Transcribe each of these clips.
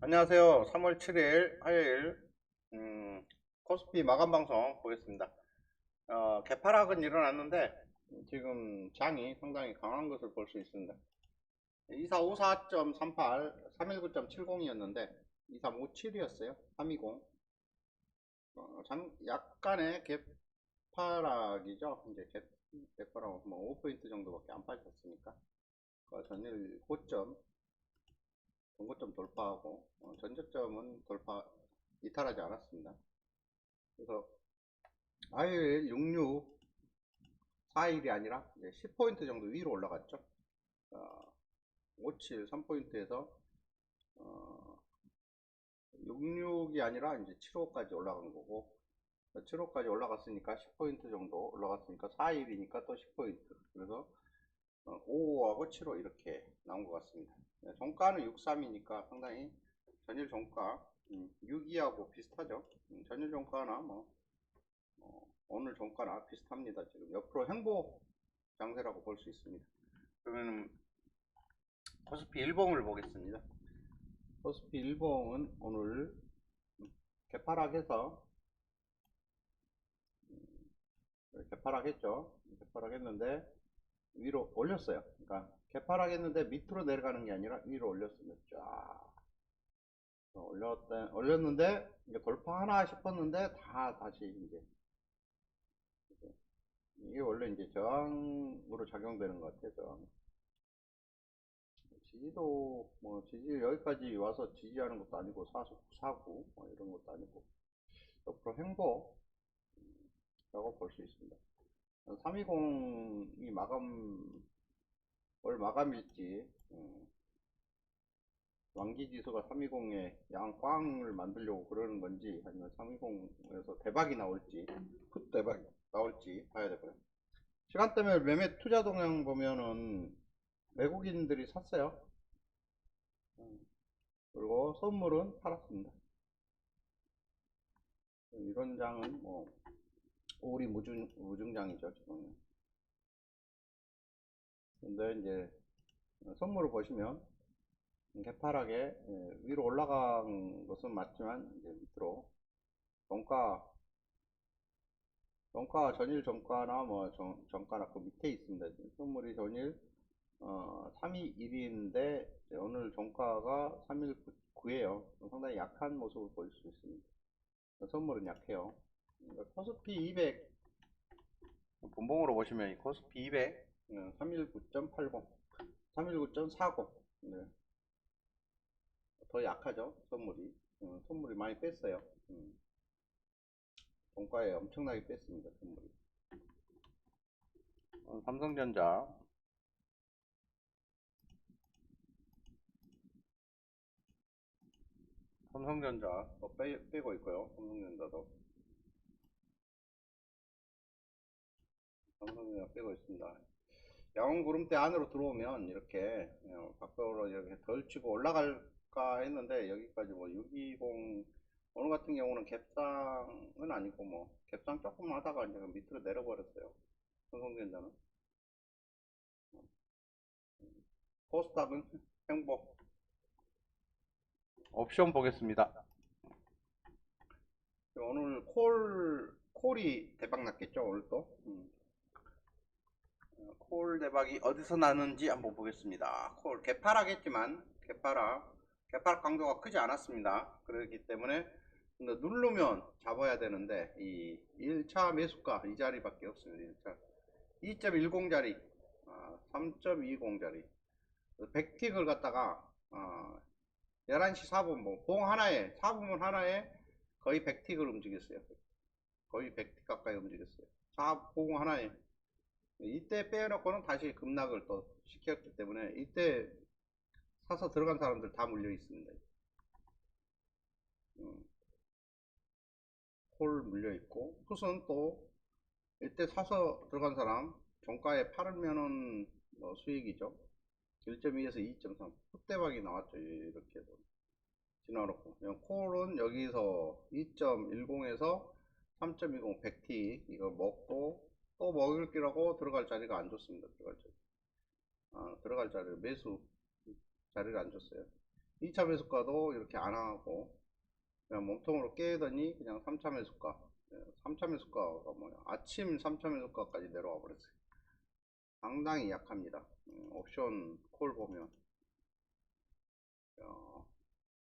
안녕하세요. 3월 7일 화요일 음, 코스피 마감 방송 보겠습니다. 어, 개파락은 일어났는데 지금 장이 상당히 강한 것을 볼 수 있습니다. 2454.38, 319.70이었는데 2357이었어요. 320. 어, 장, 약간의 개파락이죠. 이제 개, 개파락 뭐 5포인트 정도밖에 안 빠졌으니까 그 전일 고점 전고점 돌파하고 어, 전저점은 돌파 이탈하지 않았습니다. 그래서 화요일 66 4일이 아니라 이제 10포인트 정도 위로 올라갔죠. 어, 57 3포인트에서 어, 66이 아니라 이제 75까지 올라간 거고 75까지 올라갔으니까 10포인트 정도 올라갔으니까 4일이니까 또 10포인트 그래서 5하고 7호 이렇게 나온 것 같습니다. 네, 종가는 63이니까 상당히 전일 종가 6위하고 음, 비슷하죠. 음, 전일 종가나 뭐 어, 오늘 종가나 비슷합니다. 지금 옆으로 행보 장세라고 볼 수 있습니다. 그러면 코스피 일봉을 보겠습니다. 코스피 일봉은 오늘 개파락해서 음, 개파락했죠. 개파락했는데 위로 올렸어요. 그러니까 개파락했는데 밑으로 내려가는 게 아니라 위로 올렸습니다. 쫙 올렸 올렸는데 이제 돌파하나 싶었는데 다 다시 이제 이게 원래 이제 저항으로 작용되는 것 같아요. 저항. 지지도 뭐 지지 여기까지 와서 지지하는 것도 아니고 사수 사고 뭐 이런 것도 아니고 옆으로 행보라고 볼 수 있습니다. 320이 마감 월 마감일지 음, 왕기 지수가 320에 양꽝을 만들려고 그러는 건지 아니면 320에서 대박이 나올지 풋 대박 나올지 봐야 되고요. 시간 때문에 매매 투자 동향 보면은 외국인들이 샀어요. 음, 그리고 선물은 팔았습니다. 이런 장은 뭐 우리 무중, 무중장이죠, 지금. 근데 이제 선물을 보시면 개파랗게 예, 위로 올라간 것은 맞지만 이제 밑으로 정가 정가 전일 정가나 뭐 정, 정가나 그 밑에 있습니다. 선물이 전일 어, 3위 1위인데 오늘 정가가 3일 9에요. 상당히 약한 모습을 보일 수 있습니다. 선물은 약해요. 그러니까 코스피 200 분봉으로 보시면 이 코스피 200 319.80 319.40 네. 더 약하죠 선물이. 음, 선물이 많이 뺐어요. 음. 종가에 엄청나게 뺐습니다 선물이. 어, 삼성전자. 삼성전자. 또 빼, 빼고 있고요 삼성전자도. 삼성전자 빼고 있습니다 양원 구름대 안으로 들어오면 이렇게 밖으로 이렇게 덜 치고 올라갈까 했는데 여기까지 뭐 620 오늘 같은 경우는 갭상은 아니고 뭐 갭상 조금 하다가 이제 밑으로 내려버렸어요. 삼성전자는 코스닥은 행복. 옵션 보겠습니다. 오늘 콜 콜이 대박 났겠죠 오늘 또? 음. 콜 대박이 어디서 나는지 한번 보겠습니다. 콜 개파락했지만 개파락 개파락 강도가 크지 않았습니다. 그렇기 때문에 누르면 잡아야 되는데 이 1차 매수가 이 자리밖에 없습니다. 1차 2.10 자리 3.20 자리 100틱을 갖다가 11시 4분 뭐봉 하나에 4분문 하나에 거의 100틱을 움직였어요. 거의 100틱 가까이 움직였어요. 4봉 하나에 이때 빼놓고는 다시 급락을 또 시켰기 때문에 이때 사서 들어간 사람들 다 물려 있습니다. 음. 콜 물려 있고 풋은 또 이때 사서 들어간 사람 종가에 팔으면은 뭐 수익이죠. 1.2에서 2.3 풋대박이 나왔죠. 이렇게 지나놓고 콜은 여기서 2.10에서 3.20 100T 이거 먹고 또 먹을 기라고 들어갈 자리가 안 좋습니다. 들어갈 자리. 아, 들어갈 자리 매수 자리를 안 줬어요. 2차 매수가도 이렇게 안 하고 그냥 몸통으로 깨더니 그냥 3차 매수가 3차 매수가가 뭐야 아침 3차 매수가까지 내려와 버렸어요 상당히 약합니다 음, 옵션 콜 보면 어,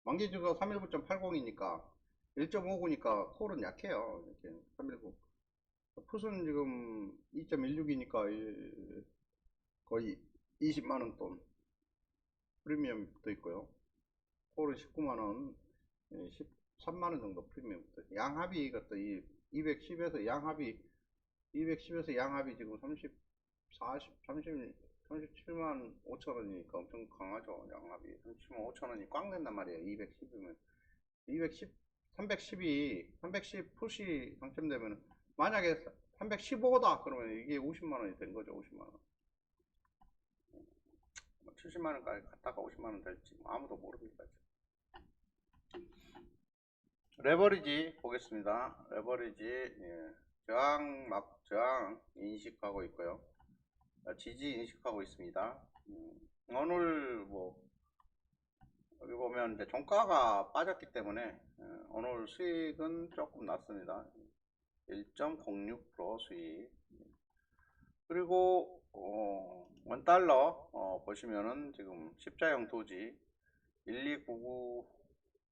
만기주가 319.80이니까 1.59니까 콜은 약해요 이렇게 319 풋은 지금 2.16이니까 거의 20만원 돈 프리미엄 붙어 있고요. 콜은 19만원 13만원 정도 프리미엄 양합이가 또 210에서 양합이 210에서 양합이 지금 30 40 30 37만 5천원이니까 엄청 강하죠. 양합이. 37만 5천원이 꽝 된단 말이에요. 210이면. 210 310이 310 푸시 당첨되면 만약에 315다 그러면 이게 50만원이 된 거죠 50만원. 70만원까지 갔다가 50만원 될지 뭐 아무도 모릅니다 레버리지 보겠습니다. 레버리지 예. 저항 막 저항 인식하고 있고요. 지지 인식하고 있습니다. 음, 오늘 뭐 여기 보면 이제 종가가 빠졌기 때문에 어, 오늘 수익은 조금 낮습니다 1.06% 수익. 그리고 어, 원달러 어, 보시면은 지금 십자형 도지 1299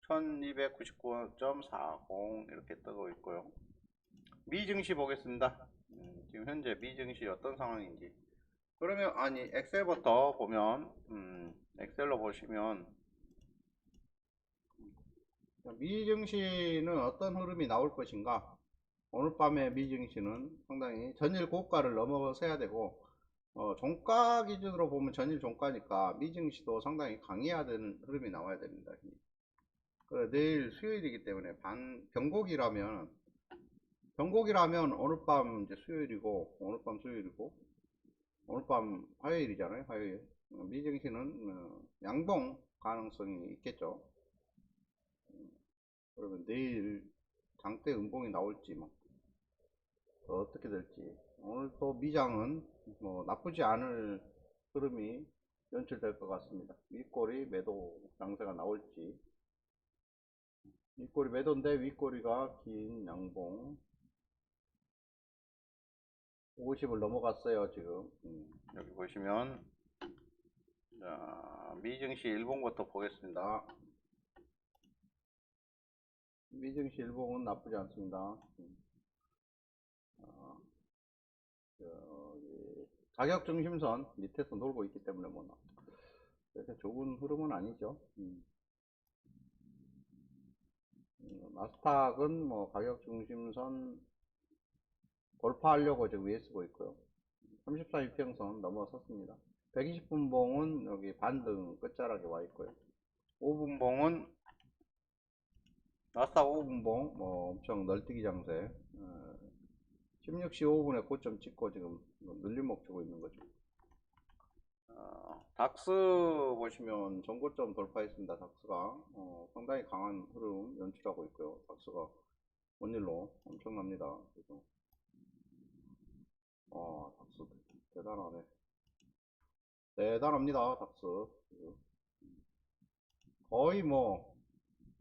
1299.40 이렇게 뜨고 있고요. 미증시 보겠습니다. 음, 지금 현재 미증시 어떤 상황인지. 그러면 아니 엑셀부터 보면 음, 엑셀로 보시면 미증시는 어떤 흐름이 나올 것인가 오늘 밤에 미증시는 상당히 전일 고가를 넘어서야 되고 어, 종가 기준으로 보면 전일 종가니까 미증시도 상당히 강해야 되는 흐름이 나와야 됩니다. 내일 수요일이기 때문에 반 변곡이라면 변곡이라면 오늘 밤 이제 수요일이고 오늘 밤 수요일이고 오늘 밤 화요일이잖아요. 화요일 어, 미증시는 어, 양봉 가능성이 있겠죠. 음, 그러면 내일 장대 음봉이 나올지 뭐 어떻게 될지. 오늘 또 미장은 뭐 나쁘지 않을 흐름이 연출될 것 같습니다. 윗꼬리 매도 장세가 나올지. 윗꼬리 매도인데 윗꼬리가 긴 양봉. 50을 넘어갔어요 지금. 음, 여기 보시면 자 미증시 일봉부터 보겠습니다. 미증시 일봉은 나쁘지 않습니다. 음. 어, 가격 중심선 밑에서 놀고 있기 때문에 뭐 그래서 좋은 흐름은 아니죠. 음. 음, 나스닥은 뭐 가격 중심선 돌파하려고 지금 위에 쓰고 있고요. 34 일평선 넘어섰습니다. 120분 봉은 여기 반등 끝자락에 와 있고요. 5분 봉은 나스닥 5분 봉 뭐 엄청 널뛰기 장세 어, 16시 5분에 고점 찍고 지금 늘림목 주고 있는 거죠. 어, 닥스 보시면 전고점 돌파했습니다. 닥스가 어, 상당히 강한 흐름 연출하고 있고요. 닥스가 원일로 엄청납니다. 그래서 어, 닥스 대단하네. 대단합니다. 닥스 거의 뭐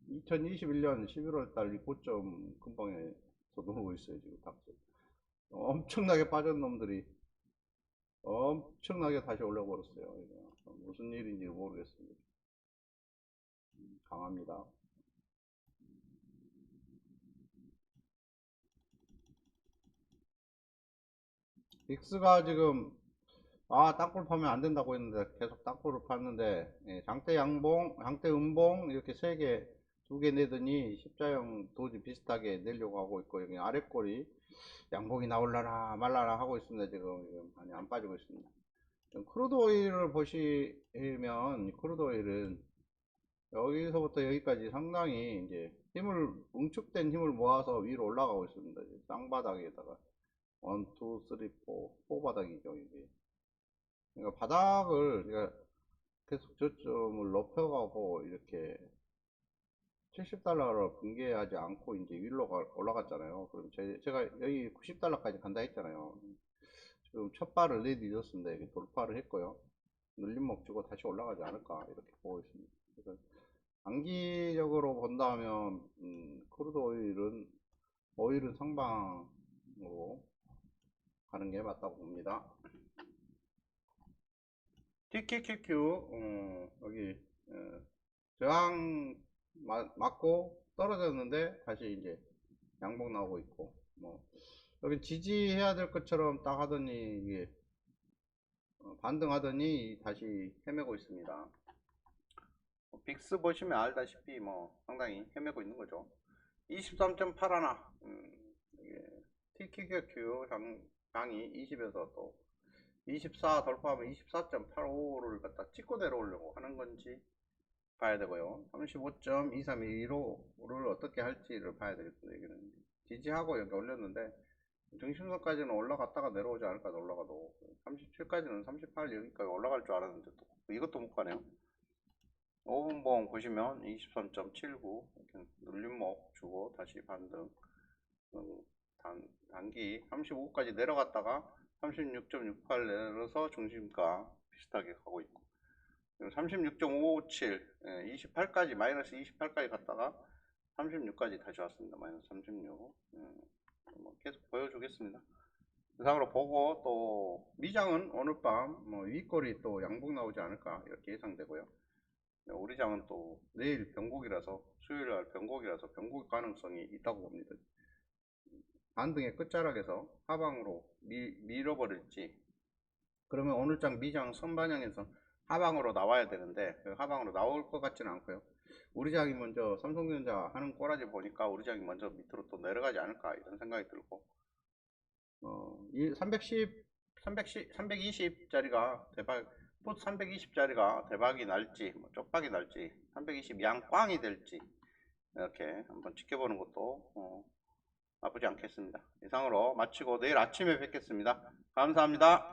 2021년 11월 달이 고점 근방에서 놀고 있어요. 지금 닥스. 엄청나게 빠진 놈들이 엄청나게 다시 올라 버렸어요. 무슨 일인지 모르겠습니다. 강합니다. 빅스가 지금 아 땅굴 파면 안 된다고 했는데 계속 땅굴을 팠는데 예, 장대 양봉, 장대 음봉 이렇게 세 개, 두 개 내더니 십자형 도지 비슷하게 내려고 하고 있고 여기 아래 꼬리 양봉이 나올라나 말라나 하고 있습니다. 지금, 지금 많이 안 빠지고 있습니다. 크루드 오일을 보시면 크루드 오일은 여기서부터 여기까지 상당히 이제 힘을 응축된 힘을 모아서 위로 올라가고 있습니다. 땅바닥에다가 1, 2, 3, 4, 4바닥이죠 이게. 그러니까 바닥을 그러니까 계속 저점을 높여가고 이렇게 70달러를 붕괴하지 않고 이제 위로 올라갔잖아요. 그럼 제, 가 여기 90달러까지 간다 했잖아요. 지금 첫 발을 내디뎠습니다. 돌파를 했고요. 눌림목 주고 다시 올라가지 않을까 이렇게 보고 있습니다. 그래서 단기적으로 본다면 음, 크루드 오일은 오일은 상방으로 가는 게 맞다고 봅니다. TQQQ 어, 여기 어, 저항 마- 맞고 떨어졌는데 다시 이제 양봉 나오고 있고 뭐 여기 지지해야 될 것처럼 딱 하더니 이게 어, 반등하더니 다시 헤매고 있습니다. 뭐 빅스 보시면 알다시피 뭐 상당히 헤매고 있는 거죠. 23.81 음, 이게 TQQQ 장, 장이 20에서 또 24 돌파하면 24.85를 갖다 찍고 내려오려고 하는 건지 봐야 되고요. 35.2315를 어떻게 할지를 봐야 되겠습니다. 여기는 지지하고 여기 올렸는데 중심선까지는 올라갔다가 내려오지 않을까 올라가도 37까지는 38 여기까지 올라갈 줄 알았는데 또 이것도 못 가네요. 5분봉 보시면 23.79 이렇게 눌림목 주고 다시 반등 음, 단, 단기 35까지 내려갔다가 36.68 내려서 중심가 비슷하게 가고 있고 36.57 28까지 마이너스 28까지 갔다가 36까지 다시 왔습니다. 마이너스 36 음, 뭐 계속 보여주겠습니다. 이상으로 보고 또 미장은 오늘 밤 뭐 윗골이 또 양봉 나오지 않을까 이렇게 예상되고요. 네, 우리 장은 또 내일 변곡이라서 수요일 날 변곡이라서 변곡 가능성이 있다고 봅니다. 반등의 끝자락에서 하방으로 미, 밀어버릴지. 그러면 오늘 장 미장 선반영에서 하방으로 나와야 되는데 그 하방으로 나올 것 같지는 않고요. 우리 장이 먼저 삼성전자 하는 꼬라지 보니까 우리 장이 먼저 밑으로 또 내려가지 않을까 이런 생각이 들고 어, 이 310, 310, 320 짜리가 대박 풋 320 짜리가 대박이 날지 뭐 쪽박이 날지 320 양꽝이 될지 이렇게 한번 지켜보는 것도 어, 나쁘지 않겠습니다. 이상으로 마치고 내일 아침에 뵙겠습니다. 감사합니다.